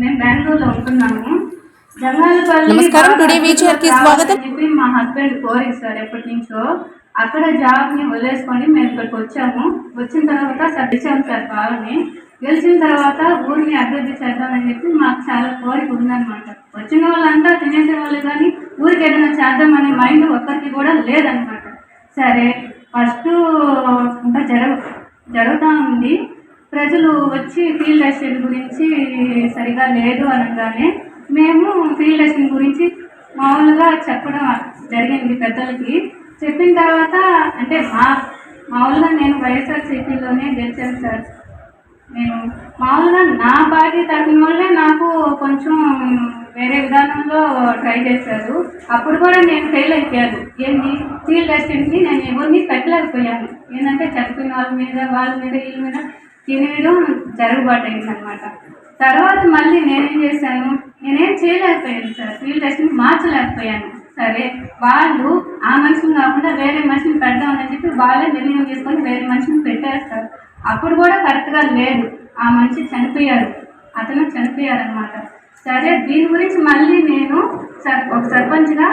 మేము బెంగళూరులో ఉంటున్నాము నమస్కారం, టుడే వీచర్కి స్వాగతం. చెప్పి మా హస్బెండ్ కోరిక సార్ ఎప్పటి నుంచో అక్కడ జాబ్ని వదిలేసుకొని మేము ఇక్కడికి వచ్చాము. వచ్చిన తర్వాత సర్దించాము సార్ బాగానే గెలిచిన తర్వాత ఊరిని అభివృద్ధి చేద్దామని చెప్పి మాకు చాలా కోరిక ఉందన్నమాట. వచ్చిన వాళ్ళంతా తినేసే వాళ్ళు కానీ ఊరికి ఏదైనా చేద్దామనే మైండ్ ఒక్కరికి కూడా లేదనమాట సరే ఫస్ట్ ఇంకా జరగ జరుగుతూ ఉంది. ప్రజలు వచ్చి ఫీల్డ్ అసిస్టెంట్ గురించి సరిగా లేదు అనగానే మేము ఫీల్డ్ అసిస్టెంట్ గురించి మామూలుగా చెప్పడం జరిగింది పెద్దలకి. చెప్పిన తర్వాత అంటే మా మామూలుగా నేను వైఎస్ఆర్సీపీలోనే గెలిచాను సార్. నేను మామూలుగా నా పార్టీ తరఫున వాళ్ళే నాకు కొంచెం వేరే విధానంలో ట్రై చేశారు. అప్పుడు కూడా నేను ఫెయిల్ అయిపోయాను ఏంటి ఫీల్డ్ అసిస్టెంట్ని నేను ఎవరిని పెట్టలేకపోయాను. ఏంటంటే చనిపోయిన వాళ్ళ మీద వాళ్ళ మీద వీళ్ళ మీద తినేయడం జరుగుబాటైంది అనమాట తర్వాత మళ్ళీ నేనేం చేశాను? నేనేం చేయలేకపోయాను సార్. ఫీల్డ్ టెస్ట్ని మార్చలేకపోయాను. సరే వాళ్ళు ఆ మనిషిని కాకుండా వేరే మనిషిని పెడదామని చెప్పి వాళ్ళే నిర్ణయం తీసుకొని వేరే మనిషిని పెట్టేస్తారు అప్పుడు కూడా కరెక్ట్గా లేదు. ఆ మనిషి చనిపోయారు అతను చనిపోయారనమాట సరే దీని గురించి మళ్ళీ నేను సర్ ఒక సర్పంచ్గా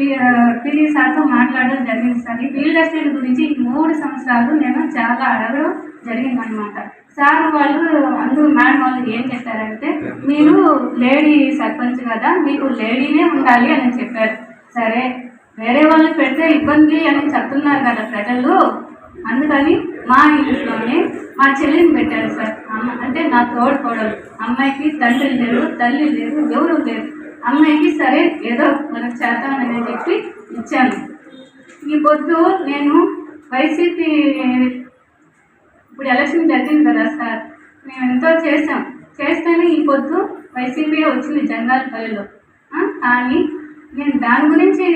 ఈ సార్తో మాట్లాడడం జరిగింది సార్. ఈ ఫీల్డ్ అసిస్టెంట్ గురించి ఈ మూడు సంవత్సరాలు నేను చాలా అడగడం జరిగిందనమాట సార్ వాళ్ళు అందరూ మేడం వాళ్ళు ఏం చెప్పారంటే మీరు లేడీ సర్పంచ్ కదా మీకు లేడీనే ఉండాలి అని చెప్పారు. సరే వేరే వాళ్ళు పెడితే ఇబ్బంది అని చెప్తున్నారు కదా ప్రజలు. అందుకని మా ఇంట్లోనే మా చెల్లిని పెట్టారు సార్. అమ్మ అంటే నా తోడు కోడలు అమ్మాయికి తండ్రి లేరు తల్లి లేరు ఎవరు లేరు. అమ్మాయికి సరే ఏదో ఇచ్చాను. ఈ పొద్దు నేను వైసీపీ ఇప్పుడు ఎలక్షన్ జరిగింది కదా సార్ మేము ఎంతో చేసాం చేస్తేనే ఈ పొద్దు వైసీపీ వచ్చింది జంగాలపల్లిలో. కానీ నేను దాని గురించి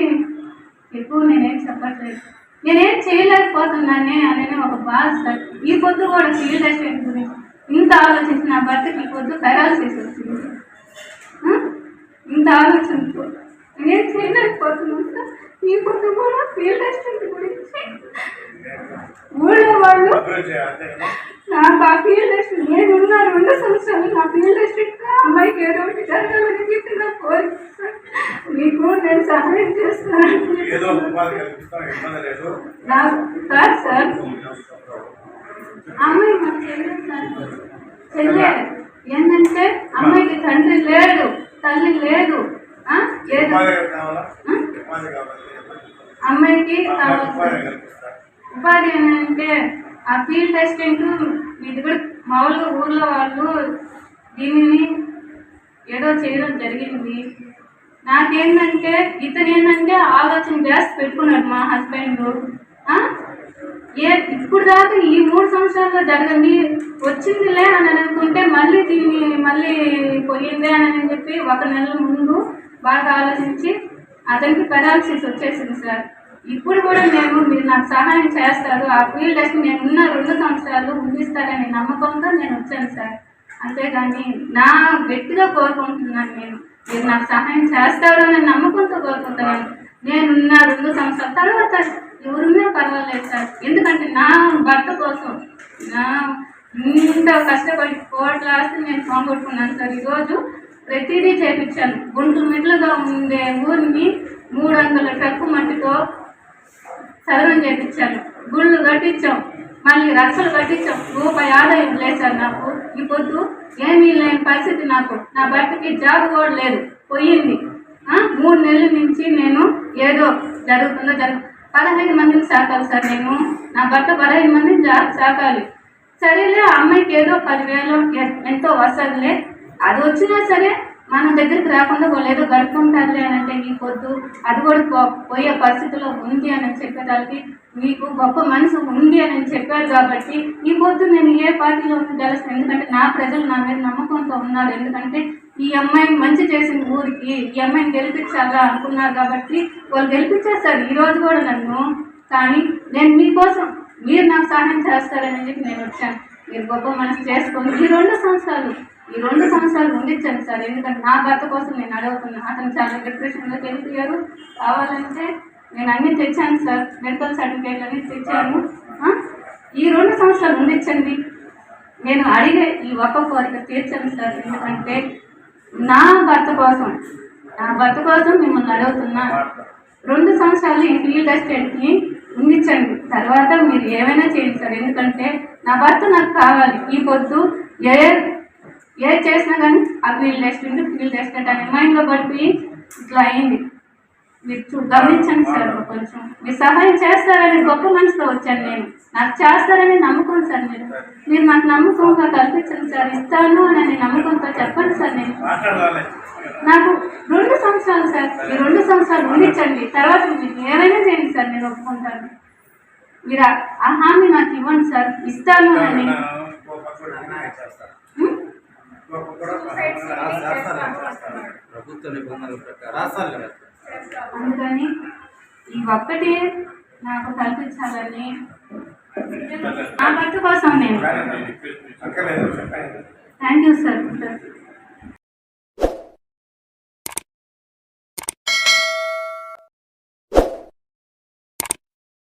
ఎక్కువ నేనేం చెప్పట్లేదు. నేనేం చేయలేకపోతున్నానే అనే ఒక బాధ సార్. ఈ పొద్దు కూడా ఫీల్డ్ అసిస్టెంట్ గురించి ఇంత ఆలోచించిన నా భర్తకి ఈ పొద్దు పెరాలసిస్ వచ్చింది. ఇంత ఆలోచన నేనేం చేయలేకపోతున్నాను సార్ ఈ పొద్దు కూడా ఫీల్డ్ అసిస్టెంట్ గురించి ఊళ్ళో వాళ్ళు నాకు ఆ ఫీల్డ్ అసిస్టెంట్ నేను ఉన్న రెండు సంవత్సరాలు నా ఫీల్డ్ అసిస్టెంట్ అమ్మాయికి ఏదో ఒకటి జరగాలని చెప్పి నా కోరిక. మీకు నేను సహాయం చేస్తున్నాను సార్ సార్. అమ్మాయి మా చెల్లె సార్ చెల్లె ఏంటంటే అమ్మాయికి తండ్రి లేడు తల్లి లేదు. అమ్మాయికి కావాలి. ఉపాధి ఏంటంటే ఆ ఫీల్డ్ అసిస్టెంట్ ఇది కూడా మామూలుగా ఊర్లో వాళ్ళు దీనిని ఏదో చేయడం జరిగింది. నాకేంటంటే ఇతను ఏంటంటే ఆలోచన చేసి పెట్టుకున్నాడు మా హస్బెండ్ ఏ ఇప్పుడు దాకా ఈ మూడు సంవత్సరాల్లో జరగండి వచ్చిందిలే అని అనుకుంటే మళ్ళీ దీన్ని మళ్ళీ పోయిందే అని చెప్పి ఒక నెల ముందు బాగా ఆలోచించి అతనికి పెరాలసిస్ వచ్చేసింది సార్. ఇప్పుడు కూడా మేము మీరు నాకు సహాయం చేస్తారు. ఆ ఫీల్డ్ నేను ఉన్న రెండు సంవత్సరాలు ఉండిస్తారనే నమ్మకంతో నేను వచ్చాను సార్. అంతేగాని నా వ్యక్తిగా కోరుకుంటున్నాను నేను. మీరు నాకు సహాయం చేస్తారు అనే నమ్మకంతో కోరుకుంటున్నాను. నేనున్న రెండు సంవత్సరాల తర్వాత ఎవరున్నా పర్వాలేదు సార్. ఎందుకంటే నా భర్త కోసం నా ఇంత కష్టపడి కోట్ల ఆస్తి నేను పోగొట్టుకున్నాను సార్. ఈరోజు ప్రతిదీ చేపించాను. గుంటూరు మెట్లుగా ఉండే ఊరిని మూడు వందల ట్రక్కు మట్టితో చదరం చేపించాను. గుళ్ళు కట్టించాం. మళ్ళీ రక్షలు కట్టించాం. రూపాయి ఆదాయం లేదు సార్ నాకు. ఈ పొద్దు ఏమీ లేని పరిస్థితి నాకు. నా భర్తకి జాబ్ కూడా లేదు. పోయింది. మూడు నెలల నుంచి నేను ఏదో జరుగుతుందో జరుగు పదహైదు మందిని సాకాలి సార్ నేను. నా భర్త పదహైదు మందిని జా సాకాలి. సరేలే ఆ అమ్మాయికి ఏదో పదివేలు ఎంతో వస్తుందిలే. అది వచ్చినా సరే మన దగ్గరికి రాకుండా వాళ్ళు ఏదో గడుపుకుంటారులే అని అంటే మీ పొద్దు అది కూడా పో- పోయే పరిస్థితిలో ఉంది అని చెప్పేదానికి మీకు గొప్ప మనసు ఉంది అని చెప్పారు కాబట్టి ఈ పొద్దు నేను ఏ పార్టీలో ఉన్నా తెలుసు ఎందుకంటే నా ప్రజలు నా మీద నమ్మకంతో ఉన్నారు. ఎందుకంటే ఈ అమ్మాయిని మంచి చేసిన ఊరికి ఈ అమ్మాయిని గెలిపించాలా అనుకున్నారు కాబట్టి వాళ్ళు గెలిపించేస్తారు. ఈ రోజు కూడా నన్ను. కానీ నేను మీకోసం మీరు నాకు సహాయం చేస్తారని చెప్పి నేను వచ్చాను. మీరు గొప్ప మనసు చేసుకొని ఈ రెండు సంవత్సరాలు ఈ రెండు సంవత్సరాలు ఉండిచ్చాను సార్. ఎందుకంటే నా భర్త కోసం నేను అడుగుతున్నాను అతను చాలా డిప్రెషన్లోకి వెళ్ళిపోయారు కావాలంటే నేను అన్ని తెచ్చాను సార్. మెడికల్ సర్టిఫికేట్లు అన్ని తెచ్చాను. ఈ రెండు సంవత్సరాలు ఉండిచ్చండి. నేను అడిగే ఈ ఒక్క కోరిక తీర్చండి సార్. ఎందుకంటే నా భర్త కోసం నా భర్త కోసం మిమ్మల్ని అడుగుతున్నా. రెండు సంవత్సరాలు ఈ ఫీల్డ్ అసిస్టెంట్ని ఉండించండి తర్వాత మీరు ఏమైనా చేయండి సార్. ఎందుకంటే నా భర్త నాకు కావాలి. ఈ పొద్దు ఏ ఏ చేసినా కానీ ఆ ఫీల్డ్ అసిస్టెంట్ ఫీల్డ్ అసిస్టెంట్ అనే మైండ్లో పడిపోయి ఇట్లా అయింది. మీరు చూ గమనించండి సార్ కొంచెం. మీరు సహాయం చేస్తారని గొప్ప మనసులో వచ్చాను నేను. నాకు చేస్తారని నమ్మకం సార్ మీరు. మీరు నాకు నమ్మకంగా కల్పించండి సార్. ఇస్తాను అని నమ్మకంతో చెప్పండి సార్ నేను. నాకు రెండు సంవత్సరాలు సార్. ఈ రెండు సంవత్సరాలు ఉండించండి తర్వాత మీరు ఏమైనా చేయండి సార్ నేను ఒప్పుకుంటాను. మీరు ఆ హామీ నాకు ఇవ్వండి సార్. ఇస్తాను అని ఇంకో పక్క కూడా నేను చేస్తాను. ఉం? ఇంకో పక్క కూడా చేస్తాను. ప్రభుత్వ నిబంధనల ప్రకారం రాష్ట్రాలు అందుకని ఈ ఒక్కటి నాకు కల్పించాలని నా భర్త కోసం నేను